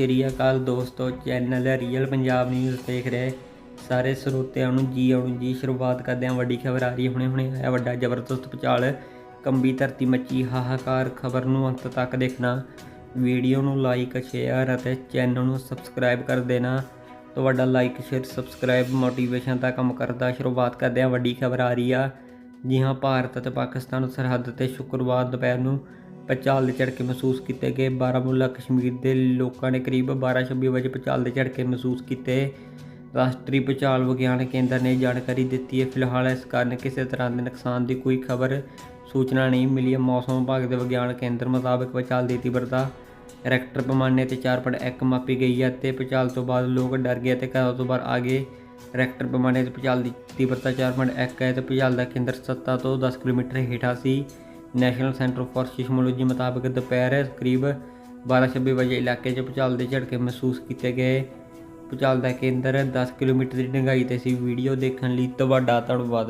ਸ਼੍ਰੀ ਅਕਾਲ ਦੋਸਤੋ channel real Punjab news ਦੇਖ ਰਹੇ ਸਾਰੇ ਸਰੋਤਿਆਂ ਨੂੰ ਜੀ ਆਉਣ ਜੀ ਸ਼ੁਰੂਆਤ ਕਰਦੇ ਹਾਂ। ਵੱਡੀ ਖਬਰ ਆ ਰਹੀ ਹੈ ਹੁਣੇ ਹੁਣੇ ਆਇਆ ਵੱਡਾ ਜ਼ਬਰਦਸਤ ਭੁਚਾਲ ਕੰਬੀ ਧਰਤੀ ਮੱਚੀ, ਹਾਹਾਕਾਰ। ਖਬਰ ਨੂੰ ਅੰਤ ਤੱਕ ਦੇਖਣਾ। ਵੀਡੀਓ ਨੂੰ ਲਾਈਕ ਸ਼ੇਅਰ ਅਤੇ ਚੈਨਲ ਨੂੰ ਸਬਸਕ੍ਰਾਈਬ ਕਰ ਦੇਣਾ। ਤੁਹਾਡਾ ਲਾਈਕ ਸ਼ੇਅਰ ਸਬਸਕ੍ਰਾਈਬ ਮੋਟੀਵੇਸ਼ਨ ਦਾ ਕੰਮ ਕਰਦਾ ਸ਼ੁਰੂਆਤ ਕਰਦੇ ਹਾਂ। ਵੱਡੀ ਖਬਰ ਆ ਰਹੀ ਆ। ਜੀ ਹਾਂ, ਭਾਰਤ ਅਤੇ ਪਾਕਿਸਤਾਨ ਸਰਹੱਦ ਤੇ ਸ਼ੁੱਕਰਵਾਰ ਦੁਪਹਿਰ ਨੂੰ ਭੂਚਾਲ ਦੇ ਝਟਕੇ ਮਹਿਸੂਸ ਕੀਤੇ ਗਏ। ਬਾਰਾਮੂਲਾ ਕਸ਼ਮੀਰ ਦੇ ਲੋਕਾਂ ਨੇ ਕਰੀਬ 12:26 ਵਜੇ ਭੂਚਾਲ ਦੇ ਝਟਕੇ ਮਹਿਸੂਸ ਕੀਤੇ। ਰਾਸ਼ਟਰੀ ਭੂਚਾਲ ਵਿਗਿਆਨ ਕੇਂਦਰ ਨੇ ਜਾਣਕਾਰੀ ਦਿੱਤੀ ਹੈ। ਫਿਲਹਾਲ ਇਸ ਕਾਰਨ ਕਿਸੇ ਤਰ੍ਹਾਂ ਦੇ ਨੁਕਸਾਨ ਦੀ ਕੋਈ ਖਬਰ ਸੂਚਨਾ ਨਹੀਂ ਮਿਲੀ ਹੈ। ਮੌਸਮ ਵਿਭਾਗ ਦੇ ਵਿਗਿਆਨ ਕੇਂਦਰ ਮੁਤਾਬਕ ਭੂਚਾਲ ਦੀ ਤੀਬਰਤਾ ਰੈਕਟਰ ਪੈਮਾਨੇ ਤੇ 4.1 ਮਾਪੀ ਗਈ ਹੈ ਤੇ ਭੂਚਾਲ ਤੋਂ ਬਾਅਦ ਲੋਕ ਡਰ ਗਏ ਤੇ ਘਰਾਂ ਤੋਂ ਬਾਹਰ ਆ ਗਏ। ਰੈਕਟਰ ਪੈਮਾਨੇ ਤੇ ਭੂਚਾਲ ਦੀ ਤੀਬਰਤਾ 4.1 ਹੈ ਤੇ ਭੂਚਾਲ ਦਾ ਕੇਂਦਰ 7 ਤੋਂ 10 ਕਿਲੋਮੀਟਰ ਹੇਠਾਂ ਸੀ। ਨੈਸ਼ਨਲ ਸੈਂਟਰ ਫਾਰ ਸਿਸਮੋਲੋਜੀ ਮੁਤਾਬਕ ਦੁਪਹਿਰ ਕਰੀਬ 12:26 ਵਜੇ ਇਲਾਕੇ 'ਚ ਭੂਚਾਲ ਦੇ ਝਟਕੇ ਮਹਿਸੂਸ ਕੀਤੇ ਗਏ। ਭੂਚਾਲ ਦਾ ਕੇਂਦਰ 10 ਕਿਲੋਮੀਟਰ ਦੀ ਡੂੰਘਾਈ ਤੇ ਸੀ। ਵੀਡੀਓ ਦੇਖਣ ਲਈ ਤੁਹਾਡਾ ਧੰਨਵਾਦ।